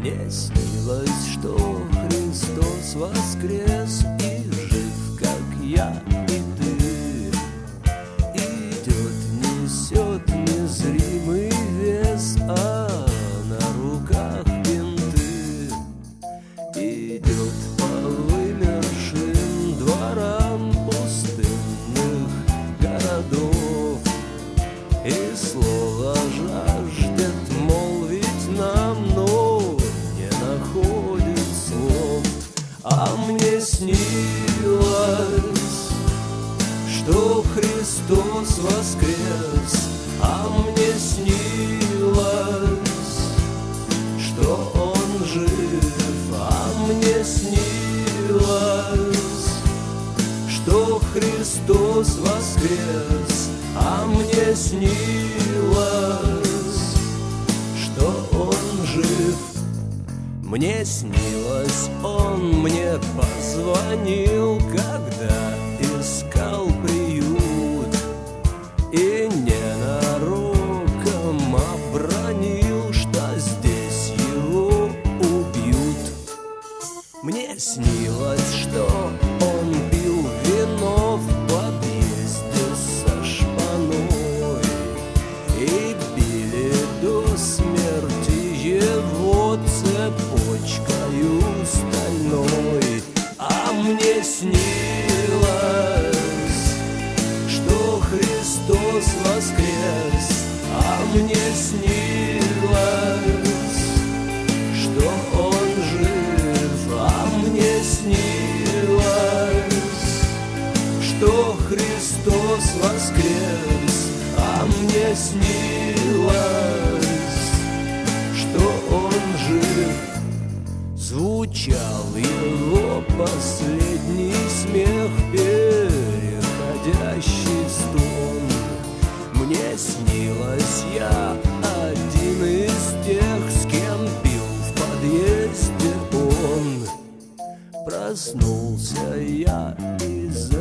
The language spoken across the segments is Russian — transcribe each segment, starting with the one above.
Мне снилось, что Христос воскрес и мне снилось, что Христос воскрес А мне снилось, что Он жив, а мне снилось, что Христос воскрес, а мне снилось, что Он жив. Мне снилось, Он мне позвонил, когда искал приют и ненароком обронил, что здесь его убьют. Мне снилось, что он пил вино в подъезде со шпаной И били до смерти его цепочкою стальной А мне снилось, что Христос воскрес А мне снилось, что Он жив, а мне снилось, что Христос воскрес, а мне снилось, что Он жив. Звучал его последний смех, переходящий в стон. Мне снилось, я один из тех, с кем пил в подъезде он. Проснулся я и закурил,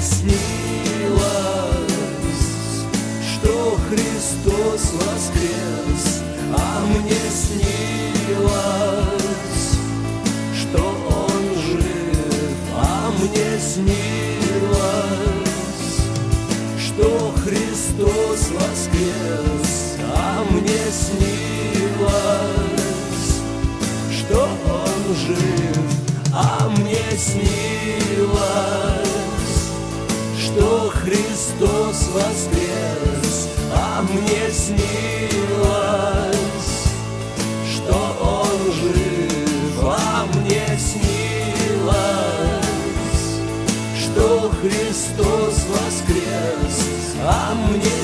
снилось, что Христос воскрес, а мне снилось, что Он жив, а мне снилось, что Христос воскрес, а мне снилось, что Он жив, а мне снилось, что Христос воскрес, а мне снилось, что Он жив, а мне снилось, что Христос воскрес, а мне